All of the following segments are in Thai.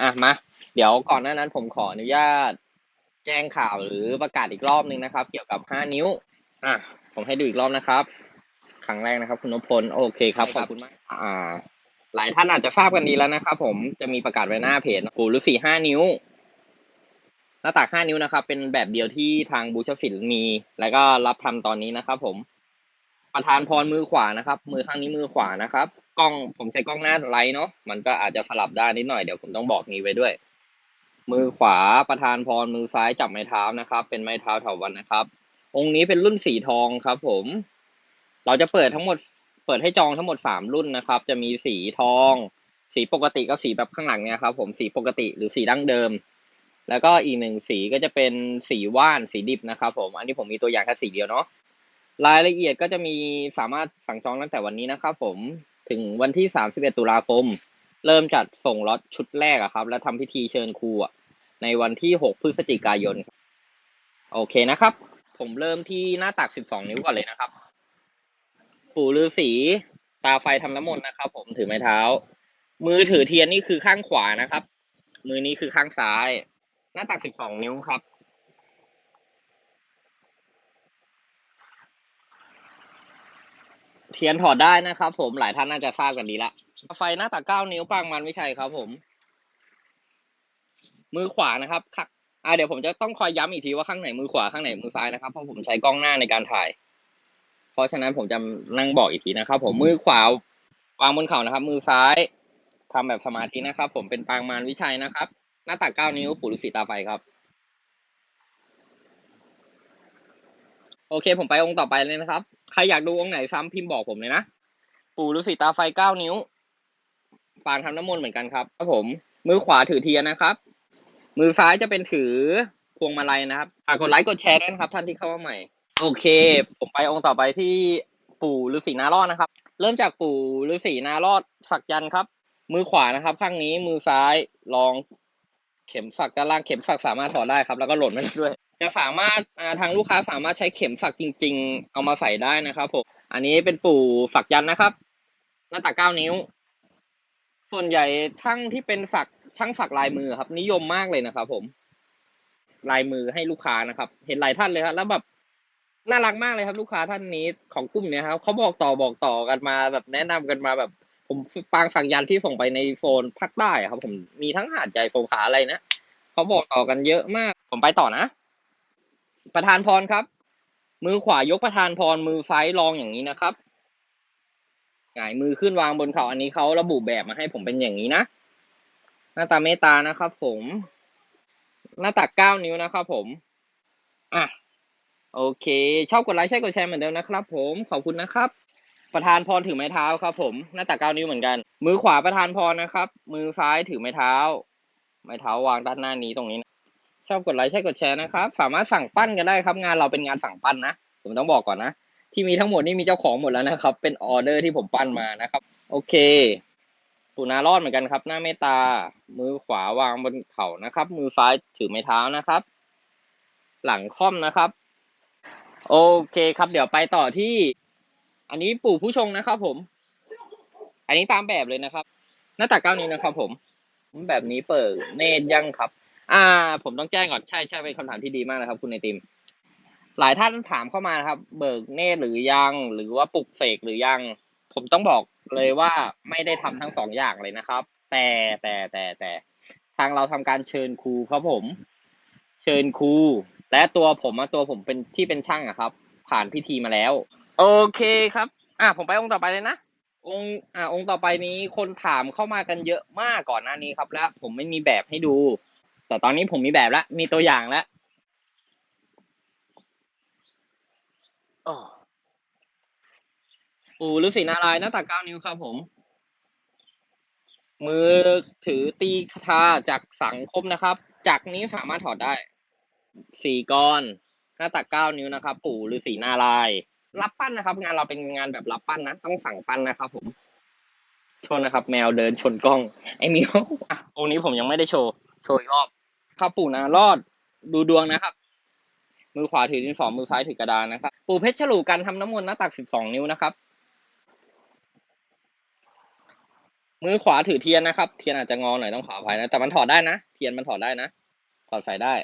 อะมาเดี๋ยวก่อนหน้านั้นผมขออนุญาต แจ้งข่าวหรือประกาศอีกรอบนึงนะครับ เกี่ยวกับห้านิ้ว อะผมให้ดูอีกรอบนะครับครั้งแรกนะครับ คุณนพพลโอเคครับขอบคุณมากอ่า หลายท่านอาจจะทราบกันดีแล้วนะครับผมจะมีประกาศไว้หน้าเพจปู่ฤาษีห้านิ้ว หน้าตักห้านิ้วนะครับ เป็นแบบเดียวที่ทางบูชศิลป์มี แล้วก็รับทำตอนนี้นะครับผม ประธานพรมือขวานะครับ มือข้างนี้มือขวานะครับ กล้องผมใช้กล้องหน้าไลท์เนาะมันก็อาจจะสลับได้านนิดหน่อยเดี๋ยวผมต้องบอกนี้ไว้ด้วย มือขวาประธานพรมือซ้ายจับไม้เท้านะครับ เป็นไม้เท้าเถาวันนะครับ องค์นี้เป็นรุ่นสีทองครับ ผม เราจะเปิดทั้งหมด เปิดให้จองทั้งหมดสามรุ่นนะครับ จะมีสีทอง สีปกติก็สีแบบข้างหลังเนี่ยครับ ผมสีปกติหรือสีดั้งเดิมแล้วก็อีกหนึ่งสีก็จะเป็นสีว่านสีดิบนะครับ ผม อันนี้ผมมีตัวอย่างแค่สีเดียวเนาะ รายละเอียดก็จะมีสามารถสั่งจองตั้งแต่วันนี้นะครับผมถึงวันที่ 31 ตุลาคม เริ่มจัดส่งล็อตชุดแรกอะครับ และทำพิธีเชิญครูในวันที่ 6 พฤศจิกายน โอเคนะครับ ผมเริ่มที่หน้าตัก 12 นิ้วก่อนเลยนะครับ ปู่ฤาษีตาไฟทำน้ำมนต์นะครับ ผมถือไม้เท้า มือถือเทียนนี่คือข้างขวานะครับ มือนี้คือข้างซ้าย หน้าตัก 12 นิ้วครับ เทียนถอดได้นะครับผมหลายท่านน่าจะทราบกันดีละไฟหน้าตักเก้านิ้วปางมันวิชัยครับผม มือขวานะครับค่ะอ่าเดี๋ยวผมจะต้องคอยย้ำอีกทีว่าข้างไหนมือขวาข้างไหนมือซ้ายนะครับเพราะผมใช้กล้องหน้าในการถ่าย เพราะฉะนั้นผมจะนั่งบอกอีกทีนะครับ ผมมือขวาวางบนเข่านะครับ มือซ้ายทำแบบสมาธินะครับ ผมเป็นปางมารวิชัยนะครับ หน้าตักเก้านิ้วปู่ฤาษีตาไฟครับ โอเค ผมไปองค์ต่อไปเลยนะครับ ใครอยากดูองค์ไหนซ้ำพิมพ์บอกผมเลยนะ ปู่ฤาษีตาไฟเก้านิ้ว ปางทำน้ำมนต์เหมือนกันครับครับผม มือขวาถือเทียนนะครับ มือซ้ายจะเป็นถือพวงมาลัยนะครับฝากกดไลค์กดแชร์ด้วยนะครับ ท่านที่เข้ามาใหม่ โอเค ผมไปองค์ต่อไปที่ปู่ฤาษีนารอดนะครับ เริ่มจากปู่ฤาษีนารอดสักยันต์ครับ มือขวานะครับ ข้างนี้มือซ้ายลองเข็มสักด้านล่างเข็มสักสามารถถอดได้ครับ แล้วก็หล่นไม่ได้ด้วย จะสามารถาทางลูกค้าสามารถใช้เข็มสักจริง ๆ เอามาใส่ได้นะครับผมอันนี้เป็นปู่สักยันนะครับ หน้าตักเก้านิ้ว ส่วนใหญ่ช่างที่เป็นสักช่างสักลายมือครับ นิยมมากเลยนะครับ ผม ลายมือให้ลูกค้านะครับ เห็นหลายท่านเลยครับแล้วแบบน่ารักมากเลยครับ ลูกค้าท่านนี้ของกลุ่มเนี้ยครับเขาบอกต่อบอกต่อกันมาแบบแนะนำกันมาแบบ ผมปางสักยันที่ส่งไปในโซนภาคใต้ครับ ผมมีทั้งหาดใหญ่สงขาอะไรนะเขาบอกต่อกันเยอะมาก ผมไปต่อนะ ประธานพรครับ มือขวายกประธานพรมือซ้ายรองอย่างนี้นะครับหงายมือขึ้นวางบนเข่าอันนี้เขาระบุแบบมาให้ผมเป็นอย่างนี้นะ หน้าตาเมตตานะครับ ผม หน้าตักเก้านิ้วนะครับผม อะ โอเค ชอบกดไลค์ใช่กดแชร์เหมือนเดิมนะครับ ผมขอบคุณนะครับ ประธานพรถือไม้เท้าครับ ผม หน้าตักเก้านิ้วเหมือนกัน มือขวาประธานพรนะครับ มือซ้ายถือไม้เท้า ไม้เท้าวางด้านหน้านี้ตรงนี้นะ ชอบกดไลค์ใช่กดแชร์นะครับ สามารถสั่งปั้นกันได้ครับงานเราเป็นงานสั่งปั้นนะ ผมต้องบอกก่อนนะ ที่มีทั้งหมดนี่มีเจ้าของหมดแล้วนะครับ เป็นออเดอร์ที่ผมปั้นมานะครับ โอเคปูนารอดเหมือนกันครับ หน้าเมตตามือขวาวางบนเข่านะครับ มือซ้ายถือไม้เท้านะครับ หลังค่อมนะครับ โอเคครับ เดี๋ยวไปต่อที่ อันนี้ปู่ผู้ชงนะครับ ผม อันนี้ตามแบบเลยนะครับ หน้าตักเก้านี้วนะครับ ผม แบบนี้เปิดเนตรยังครับ อ่า ผมต้องแจ้งก่อนใช่ใช่เป็นคำถามที่ดีมากนะครับ คุณไอติม หลายท่านถามเข้ามานะครับ เบิกเนตรหรือยัง หรือว่าปลุกเสกหรือยัง ผมต้องบอกเลยว่าไม่ได้ทำทั้งสองอย่างเลยนะครับ แต่แต่แต่แต่ทางเราทำการเชิญครูครับผม เชิญครูและตัวผมอะตัวผมเป็นที่เป็นช่างอะครับ ผ่านพิธีมาแล้ว โอเคครับ อะผมไปองค์ต่อไปเลยนะองค์อ่าองค์ต่อไปนี้คนถามเข้ามากันเยอะมากก่อนหน้านี้ครับ และผมไม่มีแบบให้ดู แต่ตอนนี้ผมมีแบบแล้วมีตัวอย่างแล้วอ้อปู่ฤาษีนารายณ์หน้าตักเก้านิ้วครับผม มือถือตีคาถาจากสังคมนะครับ จากนี้สามารถถอดได้ สี่ก้อน หน้าตักเก้านิ้วนะครับ ปู่ฤาษีนารายณ์รับปั้นนะครับ งานเราเป็นงานแบบรับปั้นนะต้องสั่งปั้นนะครับ ผมโทษนะครับ แมวเดินชนกล้อง ไอ้มิวอะองค์นี้ผมยังไม่ได้โชว์ โชว์อีกรอบ ครับปู่นารอดดูดวงนะครับ มือขวาถือดินสอมือซ้ายถือกระดานนะครับ ปู่เพชรฉลูกันทำน้ำมนต์หน้าตักสิบสองนิ้วนะครับ มือขวาถือเทียนนะครับ เทียนอาจจะงอหน่อยต้องขออภัยนะ แต่มันถอดได้นะ เทียนมันถอดได้นะ ถอดใส่ได้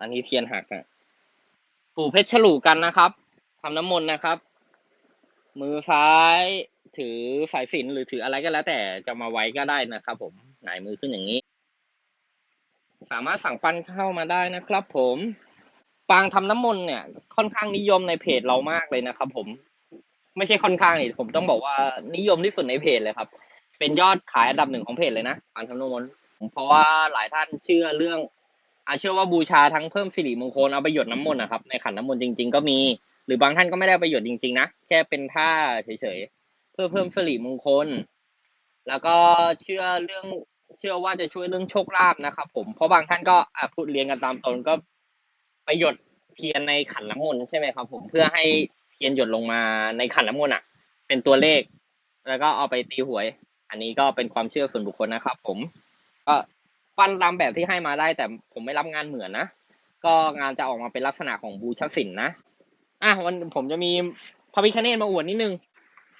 อันนี้เทียนหักนะปู่เพชรฉลูกันนะครับทำน้ำมนต์นะครับ มือซ้ายถือสายสิญจนหรือถืออะไรก็แล้ว แต่จะมาไว้ก็ได้นะครับ ผมหงายมือขึ้นอย่างนี้ สามารถสั่งปันเข้ามาได้นะครับ ผมปางทำน้ำมนต์เนี่ย ค่อนข้างนิยมในเพจเรามากเลยนะครับผม ไม่ใช่ค่อนข้างนี่ผมต้องบอกว่านิยมที่สุดในเพจเลยครับ เป็นยอดขายอันดับหนึ่งของเพจเลยนะปางทำน้ำมนต์เพราะว่าหลายท่านเชื่อเรื่องอาเชื่อว่าบูชาทั้งเพิ่มสิริมงคลเอาไปหยดน้ำมนต์นะครับในขันน้ำมนต์จริง ๆ ก็มี หรือบางท่านก็ไม่ได้เอาไปหยดจริงๆนะแค่เป็นท่าเฉยๆเพื่อเพิ่มสิริมงคล แล้วก็เชื่อเรื่อง เชื่อว่าจะช่วยเรื่องโชคลาภนะครับผมเพราะบางท่านก็อะพูดเรียนกันตามตรงก็ไปหยดเทียนในขันน้ำมนต์ใช่ไหมครับ ผมเพื่อให้เทียนหยดลงมาในขันน้ำมนต์อะ เป็นตัวเลข แล้วก็เอาไปตีหวย อันนี้ก็เป็นความเชื่อส่วนบุคคลนะครับ ผมก็ปั้นตามแบบที่ให้มาได้ แต่ผมไม่รับงานเหมือนนะก็งานจะออกมาเป็นลักษณะของบูชศิลป์นะอะวันผมจะมีพระพิคเนตมาอวดนิดนึง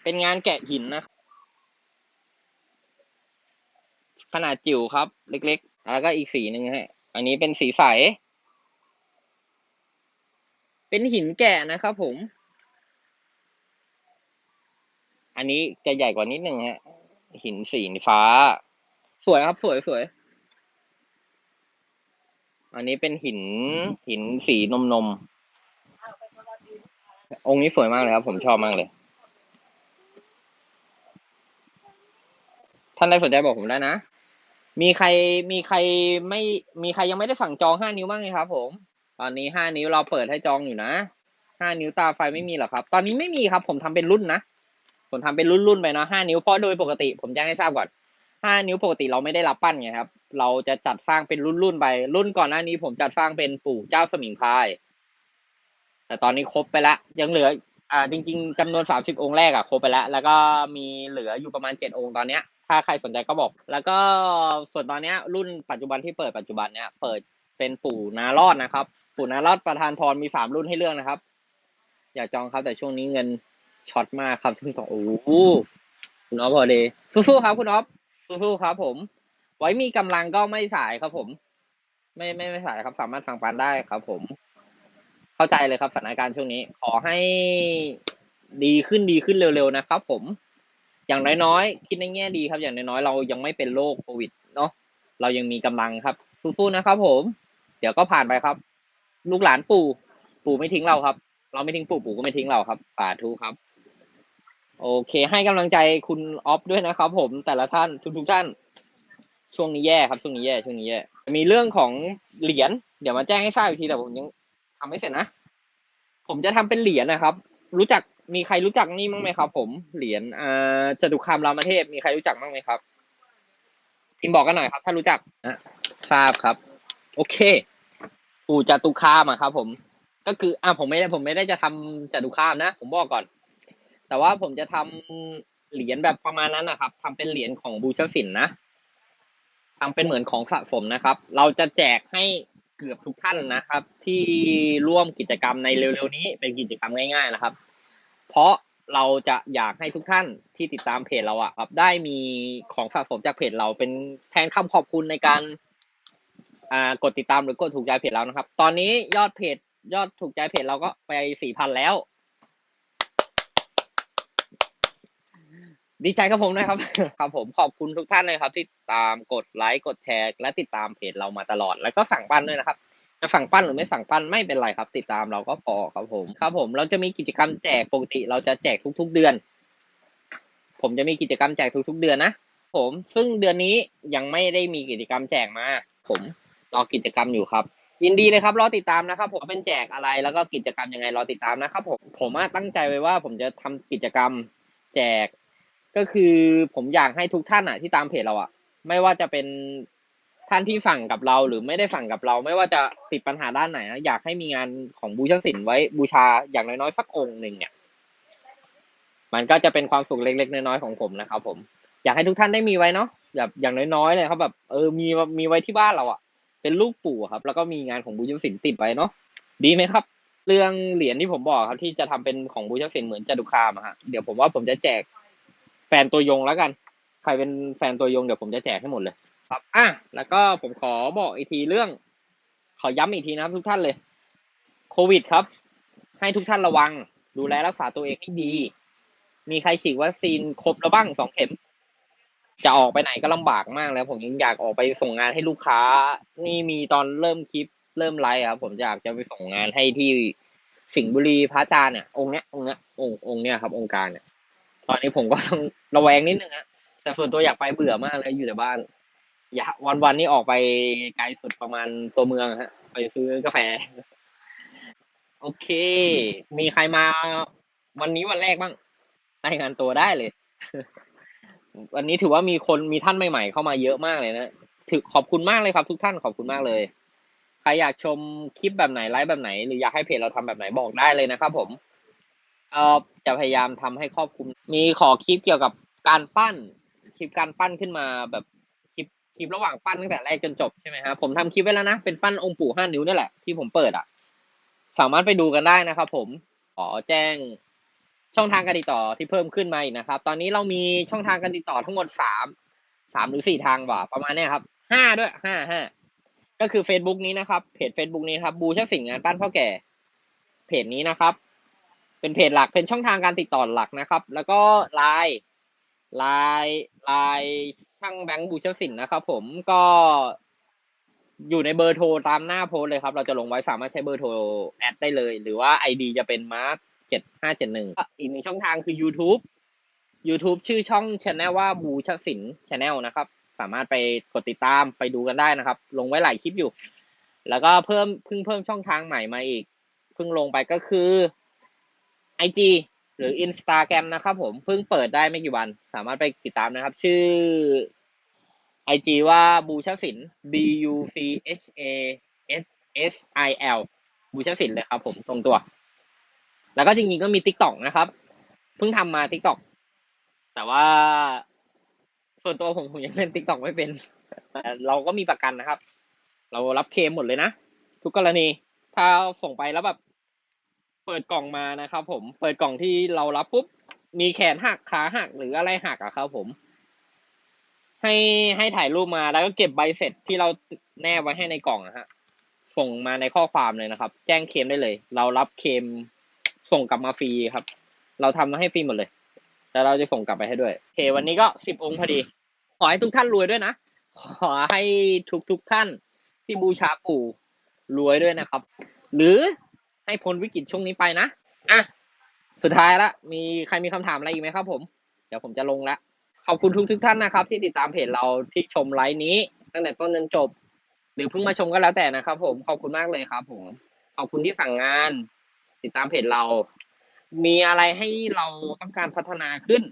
เป็นงานแกะหินนะ ขนาดจิ๋วครับ เล็กๆ แล้วก็อีกสีหนึ่งฮะ อันนี้เป็นสีใส เป็นหินแกะนะครับผม อันนี้จะใหญ่กว่านิดนึงฮะ หินสีฟ้า สวยครับสวยสวย อันนี้เป็นหินหินสีนมนม องค์นี้สวยมากเลยครับ ผมชอบมากเลย ท่านใดสนใจบอกผมได้นะ มีใครมีใครไม่มีใครยังไม่ได้สั่งจองห้านิ้วบ้างไหมครับ ผม ตอนนี้ห้านิ้วเราเปิดให้จองอยู่นะห้านิ้วตาไฟไม่มีหรอครับ ตอนนี้ไม่มีครับ ผมทำเป็นรุ่นนะ ผมทำเป็นรุ่นรุ่นๆไปเนาะห้านิ้วเพราะโดยปกติ ผมแจ้งให้ทราบก่อนห้านิ้วปกติเราไม่ได้รับปั้นไงครับ เราจะจัดสร้างเป็นรุ่นรุ่นๆไป รุ่นก่อนหน้านี้ ผมจัดสร้างเป็นปู่เจ้าสมิงพาย แต่ตอนนี้ครบไปแล้วยังเหลือ อ่า จริง ๆจำนวนสามสิบองค์แรกอะครบไปแล้ว แล้วก็มีเหลืออยู่ประมาณเจ็ดองค์ตอนเนี้ย ถ้าใครสนใจก็บอก แล้วก็ส่วนตอนเนี้ยรุ่นปัจจุบันที่เปิดปัจจุบันเนี้ยเปิดเป็นปู่นารอดนะครับ ปู่นารอดประธานพรมีสามรุ่นให้เลือกนะครับ อยากจองครับแต่ช่วงนี้เงินช็อตมากครับถึงต้องโอ้คุณอ๊อฟพอดีสู้ๆครับ คุณอ๊อฟสู้ๆครับ ผม ไว้มีกำลังก็ไม่สายครับ ผม ไม่ไม่ไม่สายครับ สามารถฟังปันได้ครับ ผม เข้าใจเลยครับสถานการณ์ช่วงนี้ ขอให้ดีขึ้นดีขึ้นเร็วๆนะครับ ผม อย่างน้อยๆ คิดในแง่ดีครับอย่างน้อยๆ เรายังไม่เป็นโรคโควิดเนาะเรายังมีกำลังครับสู้ๆนะครับผม เดี๋ยวก็ผ่านไปครับ ลูกหลานปู่ ปู่ไม่ทิ้งเราครับ เราไม่ทิ้งปู่ปู่ก็ไม่ทิ้งเราครับสาธุครับ โอเค ให้กำลังใจคุณออฟด้วยนะครับ ผมแต่ละท่านทุกๆท่าน ช่วงนี้แย่ครับช่วงนี้แย่ช่วงนี้แย่มีเรื่องของเหรียญเดี๋ยวมาแจ้งให้ทราบอีกทีแต่ผมยังทำไม่เสร็จนะผมจะทำเป็นเหรียญนะครับ รู้จัก มีใครรู้จักนี่มั้งไหมครับผมเหรียญอ่าจตุคามรามเทพมีใครรู้จักมั้งไหมครับ พิมพ์บอกกันหน่อยครับ ถ้ารู้จักนะทราบครับ โอเค ปู่จตุคามอะครับ ผม ก็คือ อ่าผมไม่ได้ผมไม่ได้จะทำจตุคามนะผมบอกก่อน แต่ว่าผมจะทำเหรียญแบบประมาณนั้นนะครับทำเป็นเหรียญของบูชศิลป์นะทำเป็นเหมือนของสะสมนะครับ เราจะแจกให้เกือบทุกท่านนะครับ ที่ร่วมกิจกรรมในเร็วๆนี้เป็นกิจกรรมง่าย ๆ นะครับ เพราะเราจะอยากให้ทุกท่านที่ติดตามเพจเราอะครับได้มีของสะสมจากเพจเราเป็นแทนคำขอบคุณในการอ่ากดติดตามหรือกดถูกใจเพจเรานะครับ ตอนนี้ยอดเพจยอดถูกใจเพจเราก็ไปสี่พันแล้ว ดีใจกับผมนะครับ ครับผมขอบคุณทุกท่านเลยครับ ที่ตามกดไลค์กดแชร์ และติดตามเพจเรามาตลอด แล้วก็สั่งปั้นด้วยนะครับ จะสั่งปั้นหรือไม่สั่งปั้นไม่เป็นไรครับ ติดตามเราก็พอครับผมครับ ผมเราจะมีกิจกรรมแจกปกติ เราจะแจกทุก ๆเดือน ผมจะมีกิจกรรมแจกทุก ๆ เดือนนะผมซึ่งเดือนนี้ยังไม่ได้มีกิจกรรมแจกมา ผมรอกิจกรรมอยู่ครับ ยินดีเลยครับรอติดตามนะครับ ผมเป็นแจกอะไรแล้วก็กิจกรรมยังไงรอติดตามนะครับ ผมผมตั้งใจไว้ว่า ผมจะทำกิจกรรมแจก ก็คือผมอยากให้ทุกท่านอะที่ตามเพจเราอะไม่ว่าจะเป็น ท่านที่สั่งกับเราหรือไม่ได้สั่งกับเรา ไม่ว่าจะติดปัญหาด้านไหนนะอยากให้มีงานของบูชาศิลป์ไว้บูชาอย่างน้อยๆสักองค์หนึ่งเนี่ย มันก็จะเป็นความสุขเล็กๆน้อยๆของผมนะครับ ผม อยากให้ทุกท่านได้มีไว้เนาะแบบอย่างน้อยๆเลยครับแบบเออมีมีไว้ที่บ้านเราอะเป็นลูกปู่ครับ แล้วก็มีงานของบูชาศิลป์ติดไว้เนาะดีไหมครับ เรื่องเหรียญที่ผมบอกครับ ที่จะทำเป็นของบูชาศิลป์เหมือนจตุคามะฮะเดี๋ยวผมว่าผมจะแจกแฟนตัวยงแล้วกัน ใครเป็นแฟนตัวยงเดี๋ยวผมจะแจกให้หมดเลย ครับอะแล้วก็ผมขอบอกอีกทีเรื่อง ขอย้ำอีกทีนะครับทุกท่านเลย โควิดครับ ให้ทุกท่านระวัง ดูแลรักษาตัวเองให้ดี มีใครฉีดวัคซีนครบแล้วบ้างสองเข็ม จะออกไปไหนก็ลำบากมากแล้ว ผมยังอยากออกไปส่งงานให้ลูกค้า นี่มีตอนเริ่มคลิปเริ่มไลฟ์ครับผมอยากจะไปส่งงานให้ที่สิงห์บุรีพระจารย์เนี่ยองค์เนี้ยองค์เนี้ยองค์องค์เนี้ยครับ องค์การเนี่ย ตอนนี้ผมก็ต้องระแวงนิดนึงฮะแต่ส่วนตัวอยากไปเบื่อมากเลยอยู่แต่บ้าน อยาวันวันๆนี้ออกไปไกลสุดประมาณตัวเมืองฮะ ไปซื้อกาแฟ โอเค มีใครมาวันนี้วันแรกบ้างรายงานตัวได้เลย วันนี้ถือว่ามีคนมีท่านใหม่ๆเข้ามาเยอะมากเลยนะถือขอบคุณมากเลยครับ ทุกท่านขอบคุณมากเลย ใครอยากชมคลิปแบบไหนไลฟ์แบบไหน หรืออยากให้เพจเราทำแบบไหนบอกได้เลยนะครับผมเอ่อจะพยายามทำให้ครอบคลุม มีขอคลิปเกี่ยวกับการปั้น คลิปการปั้นขึ้นมาแบบ คลิประหว่างปั้นตั้งแต่แรกจนจบใช่ไหมครับผมทำคลิปไว้แล้วนะ เป็นปั้นองค์ปู่ห้านิ้วนี่แหละที่ผมเปิดอะ สามารถไปดูกันได้นะครับผมขอแจ้งช่องทางการติดต่อที่เพิ่มขึ้นมาอีกนะครับ ตอนนี้เรามีช่องทางการติดต่อทั้งหมดสามสามหรือสี่ทางว่ะประมาณเนี้ยครับห้าด้วยห้าห้าก็คือ Facebook นี้นะครับ เพจ Facebook นี้ครับบูชาสิงห์งานปั้นพ่อแก่ เพจนี้นะครับ เป็นเพจหลักเป็นช่องทางการติดต่อหลักนะครับ แล้วก็ไลน์ ลน์ไลน์ช่างแบงค์บูชาสิงห์นะครับผมก็อยู่ในเบอร์โทรตามหน้าโพสเลยครับ เราจะลงไว้สามารถใช้เบอร์โทรแอดได้เลย หรือว่า ID จะเป็นมาร์เจ็ดห้าเจ็ดหนึ่งอีกหนึ่งช่องทางคือ YouTube YouTube ชื่อช่องช anel ว่าบูชสินช anel นะครับ สามารถไปกดติดตามไปดูกันได้นะครับ ลงไว้หลายคลิปอยู่ แล้วก็เพิ่มเพิ่งเพิ่มช่องทางใหม่มาอีก เพิ่งลงไปก็คือ IG หรือ Instagram นะครับผมเพิ่งเปิดได้ไม่กี่วัน สามารถไปติดตามนะครับ ชื่อ IG ว่าบูชสิน B U C H A S S I L บูชสินเลยครับผมตรงตัว แล้วก็จริงๆก็มี TikTok นะครับ เพิ่งทำมา TikTok แต่ว่าส่วนตัวผมผมยังเล่น TikTok ไม่เป็นแต่เราก็มีประกันนะครับ เรารับเคมหมดเลยนะ ทุกกรณี ถ้าส่งไปแล้วแบบ เปิดกล่องมานะครับผมเปิดกล่องที่เรารับปุ๊บมีแขนหักขาหักหรืออะไรหักอะครับผม ให้ให้ถ่ายรูปมาแล้วก็เก็บใบเสร็จที่เราแนบไว้ให้ในกล่องอะฮะส่งมาในข้อความเลยนะครับ แจ้งเคมได้เลย เรารับเคมส่งกลับมาฟรีครับ เราทำมาให้ฟรีหมดเลย แล้วเราจะส่งกลับไปให้ด้วยโอเควันนี้ก็สิบองค์พอดี ขอให้ทุกท่านรวยด้วยนะ ขอให้ทุกทุกท่านที่บูชาปู่รวยด้วยนะครับ หรือ ให้พ้นวิกฤตช่วงนี้ไปนะอะสุดท้ายละมีใครมีคำถามอะไรอีกไหมครับ ผม เดี๋ยวผมจะลงละขอบคุณทุกทุกท่านนะครับ ที่ติดตามเพจเราที่ชมไลฟ์นี้ ตั้งแต่ต้นจนจบ หรือเพิ่งมาชมก็แล้วแต่นะครับ ผมขอบคุณมากเลยครับ ผมขอบคุณที่สั่งงาน ติดตามเพจเรา มีอะไรให้เราต้องการพัฒนาขึ้น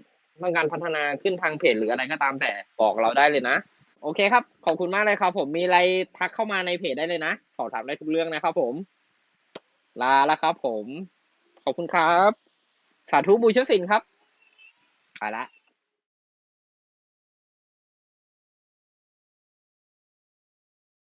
ต้องการพัฒนาขึ้นทางเพจหรืออะไรก็ตามแต่บอกเราได้เลยนะโอเคครับ ขอบคุณมากเลยครับ ผมมีอะไรทักเข้ามาในเพจได้เลยนะสอบถามได้ทุกเรื่องนะครับผม ลาแล้วครับผม ขอบคุณครับ สาธุบูชสินครับไปละ